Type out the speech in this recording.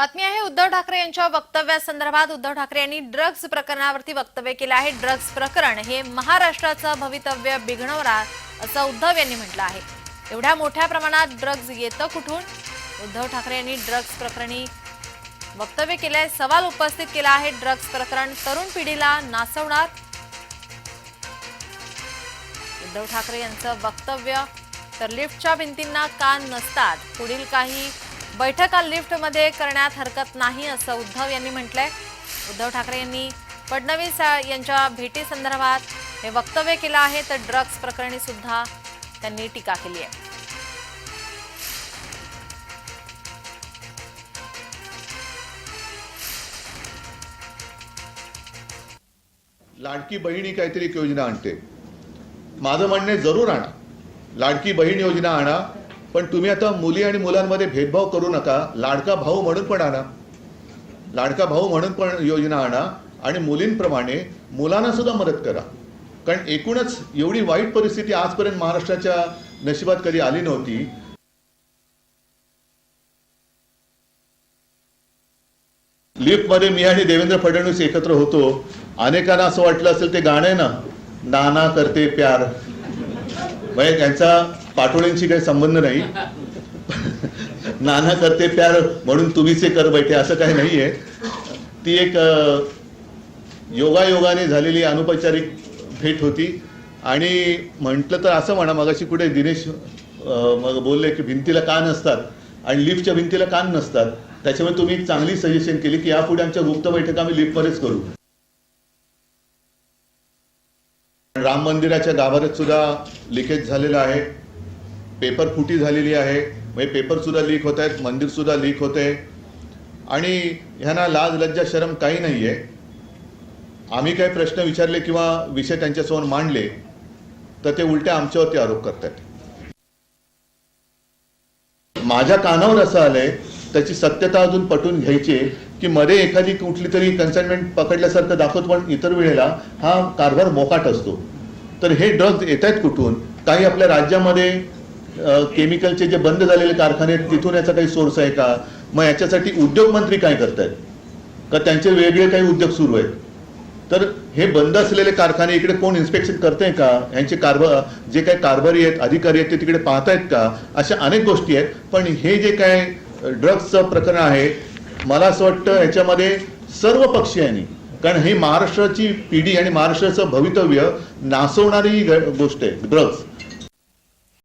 बातमी आहे उद्धव ठाकरे यांच्या वक्तव्यासंदर्भात उद्धव ठाकरे यांनी ड्रग्ज प्रकरणावरती वक्तव्य केलं आहे. ड्रग्ज प्रकरण हे महाराष्ट्राचं भवितव्य बिघडवणार असं उद्धव यांनी म्हटलं आहे. एवढ्या मोठ्या प्रमाणात ड्रग्ज येतं कुठून? उद्धव ठाकरे यांनी ड्रग्ज प्रकरणी वक्तव्य केलंय सवाल उपस्थित केला आहे. ड्रग्ज प्रकरण तरुण पिढीला नाचवणार उद्धव ठाकरे यांचं वक्तव्य तर लिफ्टच्या भिंतींना कान नसतात. पुढील काही बैठका लिफ्टमध्ये करण्यात हरकत नाही असं उद्धव यांनी म्हटलंय. उद्धव ठाकरे यांनी फडणवीस यांच्या भेटी संदर्भात हे वक्तव्य केलं आहे तर ड्रग्ज प्रकरणी सुद्धा त्यांनी टीका केली आहे. लाडकी बहीण ही काहीतरी एक योजना आणते. माझं म्हणणे जरूर आणा. लाडकी बहीण योजना आणा पण तुम्ही आता मुली आणि मुलांमध्ये भेदभाव करू नका लाडका भाऊ म्हणून पण आणा. लाडका भाऊ म्हणून पण योजना आणा आणि मुलींप्रमाणे मुलांना सुद्धा मदत करा. कारण एकूणच एवढी वाईट परिस्थिती आजपर्यंत महाराष्ट्राच्या नशिबात कधी आली नव्हती. लिफ्टमध्ये मी आणि देवेंद्र फडणवीस एकत्र होतो. अनेकांना असं वाटलं असेल ते गाणं ना नाना करते प्यार. म्हणजे त्यांचा पाटोळ्यांशी काही संबंध नाही. नाना करते प्यार म्हणून तुम्हीच कर बैठे असं काही नाहीये. ती एक योगायोगाने झालेली अनौपचारिक भेट होती. आणि म्हटलं तर असं म्हणा मगाशी कुठे दिनेश मग बोलले की भिंतीला कान असतात आणि लिफ्टच्या भिंतीला कान नसतात. त्याच्यामुळे तुम्ही एक चांगली सजेशन केली की यापुढे आमच्या गुप्त बैठका आम्ही लिफ्टमध्येच करू. राम मंदिराच्या गाभाऱ्यात सुद्धा लिकेज झालेलं आहे. पेपर फुटी झालेली आहे. म्हणजे पेपर सुद्धा लीक होत आहेत मंदिर सुद्धा लीक होते आणि ह्यांना लाज लज्जा शरम काही नाही आहे. आम्ही काही प्रश्न विचारले किंवा विषय त्यांच्यासमोर मांडले तर ते उलट्या आमच्यावरती आरोप करतात. माझ्या कानावर असं आलंय त्याची सत्यता अजून पटवून घ्यायची की मध्ये एखादी कुठली तरी कन्साइनमेंट पकडल्यासारखं दाखवत पण इतर वेळेला हा कारभार मोकाट असतो. तर हे ड्रग्ज येत आहेत कुठून? काही आपल्या राज्यामध्ये केमिकलचे जे बंद झालेले कारखाने आहेत तिथून याचा काही सोर्स आहे का? मग याच्यासाठी उद्योग मंत्री काय करतायत? का त्यांचे वेगळे काही उद्योग सुरू आहेत? तर हे बंद असलेले कारखाने इकडे कोण इन्स्पेक्शन करते का? यांचे कारभार जे काही कारभारी आहेत अधिकारी आहेत ते तिकडे पाहतायत का? अशा अनेक गोष्टी आहेत. पण हे जे काय ड्रग्जचं प्रकरण आहे मला असं वाटतं याच्यामध्ये सर्व पक्षीयांनी कारण ही महाराष्ट्राची पिढी आणि महाराष्ट्राचं भवितव्य नासवणारी ही ग- गोष्ट आहे ड्रग्ज